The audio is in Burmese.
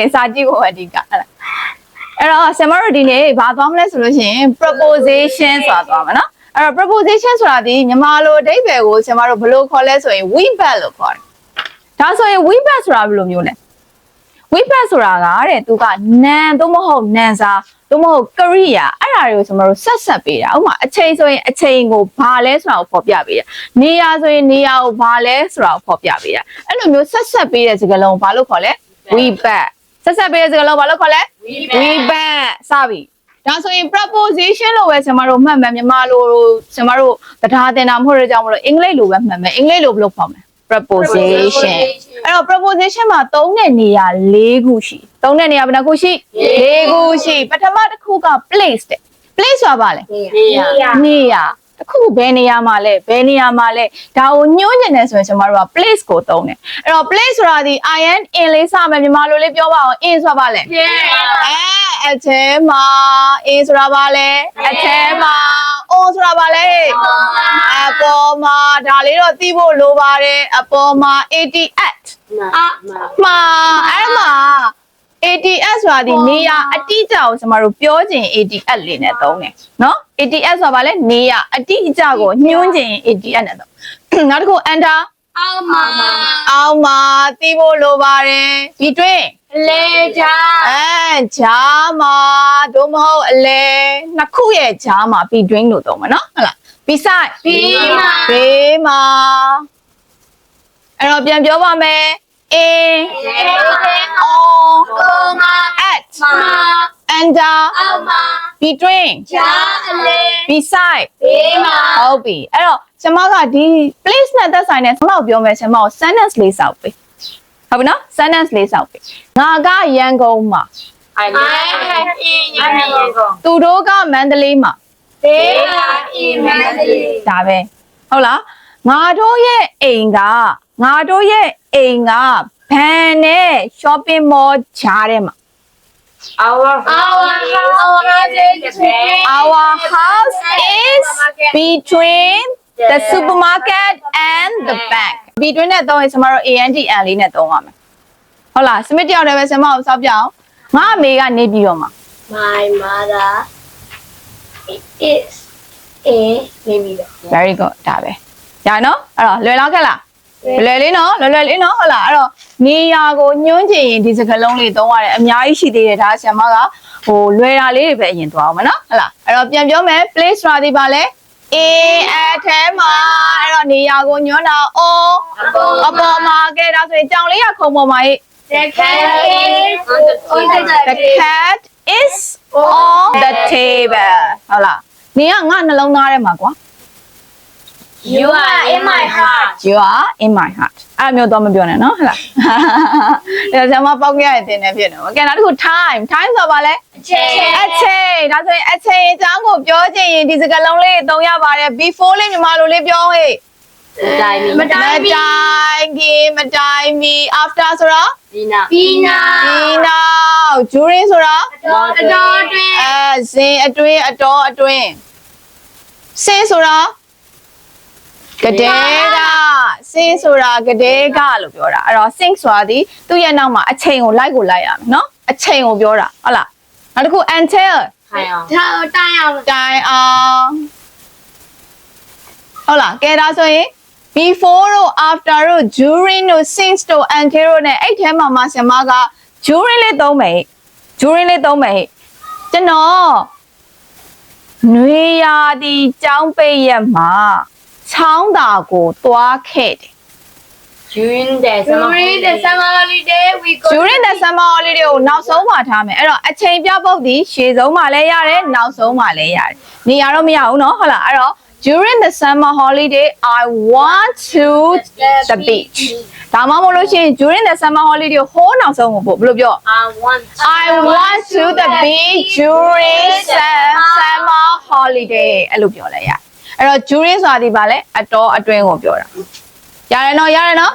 နေစာကြည့်ဖို့အဓိကအဲ့ဒါအဲ့တော့ဆင်မတို့ဒီနေ့ဘာသွားမလဲဆိုလို့ရှိရင် proposition ဆိုတာသွားမှာနော်အဲ့တော့ proposition ဆိုတာဒီမြန်မာလိုအဓိပ္ပာယ်ကိုဆင်မတို့ဘယ်လိုခေါ်လဲဆိုရင် we bet လို့ခေါ်တယ်ဒါဆိုရင် we bet ဆိုတာဘယ်လိုမျိုးလဲ we bet ဆိုတာကတဲ့သူကနန်သို့မဟုတ်နန်စာသို့မဟုတ်ကရိယာအဲ့ဒါတွေကိုကျွန်တော်တို့ဆက်ဆက်ပေးတာဥပမာအချိန်ဆိုရင်အချိန်ကိုဘာလဲဆိုတာကိုဖော်ပြပေးတာနေရာဆိုရင်နေရာကိုဘာလဲဆိုတာကိုဖော်ပြပေးတာအဲ့လိုမျိုးဆက်ဆက်ပေးတဲ့စကားလုံးကိုဘာလို့ခေါ်လဲ we bet ဆက်ဆက်ပေးတဲ့စကားလုံးဘာလို့ခေါ်လဲ we bet စပြီဒါဆိုရင် proposition လို့ပဲကျွန်တော်တို့မှတ်မယ်မြန်မာလိုကျွန်တော်တို့တရားတင်တာမဟုတ်တဲ့ကြောင့်မလို့အင်္ဂလိပ်လိုပဲမှတ်မယ်အင်္ဂလိပ်လိုဘယ်လိုခေါ်မလဲ proposition အဲ့တော့ proposition မှာသုံးတဲ့နေရာ၄ခုရှိသုံးတဲ့နေရာဘယ်နှခုရှိ၄ခုရှိပထမတစ်ခုက place တဲ့ place ဆိုတာဘာလဲနေရာတ စ်ခုဘယ်နေရာမှာလဲဘယ်နေရာမှာလဲဒါကိုညွှန်းကျင်တယ်ဆိုရင်ကျွန်တော်တို့က place ကိုသုံးတယ်အဲ့တော့ place ဆိုတာဒီ in in လေးစမယ်မြန်မာလိုလေးပြောပါအောင် in ဆိုတာဘာလဲအဲအထဲမှာ in ဆိုတာဘာလဲအထဲမှာ on ဆိုတာဘာလဲအပေါ်မှာဒါလေးတော့သိဖို့လိုပါတယ်အပေါ်မှာ88မှာအဲ့မှာ ATS ဆိုတာဒီနေရာအတိအကျကိုကျွန်တော်တို့ပြောချင် ATS လေးနဲ့သုံးတယ်နော် ATS ဆိုတာဗာလဲနေရာအတိအကျကိုညွှန်းချင် ATS နဲ့သုံးနောက်တစ်ခု enter အောင်မှာသိဖို့လိုပါတယ်ဒီတွင်းအဲဂျားမှာတို့မဟုတ်အလဲနှစ်ခုရဲ့ဂျားမှာပြီးတွင်းလို့သုံးမှာနော်ဟုတ်လား beside ဘေးမှာအဲ့တော့ပြန်ပြောပါမယ် in on at under between beside ဟုတ်ပြီအဲ့တော့ကျွန်မကဒီ place နဲ့သက်ဆိုင်တဲ့ကျွန်မကိုပြောမယ်ကျွန်မကို sentence လေးစောက်ပေးဟုတ်ပြီနော် sentence လေးစောက်ပေးငါကရန်ကုန်မှာသူတို့ကမန္တလေးမှာဒါပဲဟုတ်လားငါတို့ရဲ့အိမ်ကငါတို့ရဲ့ အိမ်ကဘန်နဲ့ shopping mall ဂျားထဲမှာ Our Our house is between the supermarket and the bank. Between နဲ့သုံးရင်ကျွန်တော်တို့ AND N လေးနဲ့သုံးရမယ်။ဟုတ်လားစမစ်တယောက်တည်းပဲကျွန်မကိုစောက်ပြအောင်။ငါအမေကနေပြီးတော့မှာ My mother is a maybe very good ဒါပဲ။ရနော်။အဲ့တော့လွယ်လောက်ခဲ့လား။ လွယ်လေးနော်လွယ်လွယ်လေးနော်ဟုတ်လားအဲ့တော့နေရာကိုညွှန်းချင်ရင်ဒီစကားလုံးလေးသုံးရတယ်အများကြီးရှိသေးတယ်ဒါဆရာမကဟိုလွယ်တာလေးတွေပဲအရင်သွားအောင်မနော်ဟုတ်လားအဲ့တော့ပြန်ပြောမယ် place ဆိုတာဒီပါလဲ A အထဲမှာအဲ့တော့နေရာကိုညွှန်းတာ O အပေါ်မှာကဲဒါဆိုရင်ကြောင်လေးကခုံပေါ်မှာဟိ The cat is on the The cat is on the table ဟုတ်လားနေကငါနှလုံးသားထဲမှာကွာ You are in my heart. you are in my heart အဲ့လိုမျိုးတော့မပြောနဲ့နော်ဟုတ်လားဒါဆရာမပေါက်ခဲ့ရတဲ့တင်နေဖြစ်နေပါကဲနောက်တစ်ခု time time ဆိုပါလဲ Chair. အချိန်ဒါဆိုရင်အချိန်အကြောင်းကိုပြောချင်ရင်ဒီစကားလုံးလေးသုံးရပါတယ် before လေးမြန်မာလိုလေးပြောဟေ့ Time. မတိုင်ခင်မတိုင်မီ after ဆိုတော့ Pina. Pina. ဒီနောက် during ဆိုတော့ Adore. အဲဇင်အတွင်းအတော်အတွင်းစင်းဆိုတော့ ကတဲ့ကစင်းဆိုတာကတဲ့ကလို့ပြောတာအဲ့တော့ sing ဆိုတာဒီသူ့ရဲ့နောက်မှာအချိန်ကိုလိုက်ကိုလိုက်ရမယ်နော်အချိန်ကိုပြောတာဟုတ်လားနောက်တစ်ခု until Time. Time. တိုင်အောင်ဟုတ်လားကဲဒါဆိုရင် before တို့ after တို့ during တို့ since တို့ until တို့ ਨੇ အဲ့ထဲမှာမှဆရာမက during လေးသုံးမယ် during လေးသုံးမယ်ကျွန်တော်နွေရာသီကျောင်းပိတ်ရက်မှာ ချောင်းသာကိုသွားခဲ့တယ် During the summer. During the summer holiday, we go. during the summer holiday ကိုနောက်ဆုံးမှထားမယ်အဲ့တော့အချိန်ပြပုတ်ဒီရှေ့ဆုံးမှလည်းရတယ်နောက်ဆုံးမှလည်းရတယ်နေရာတော့မရဘူးเนาะဟုတ်လားအဲ့တော့ during the summer holiday i want to the beach ဒါမှမဟုတ်လို့ရှိရင် during the summer holiday ကိုဟိုးနောက်ဆုံးကိုပို့ဘယ်လိုပြော I want. i want to the beach during the summer holiday အဲ့လိုပြောလိုက်ရ အဲ့တော့ during ဆိုတာဒီပါလဲအတော်အတွင်းကိုပြောတာရတယ်နော်ရတယ်နော်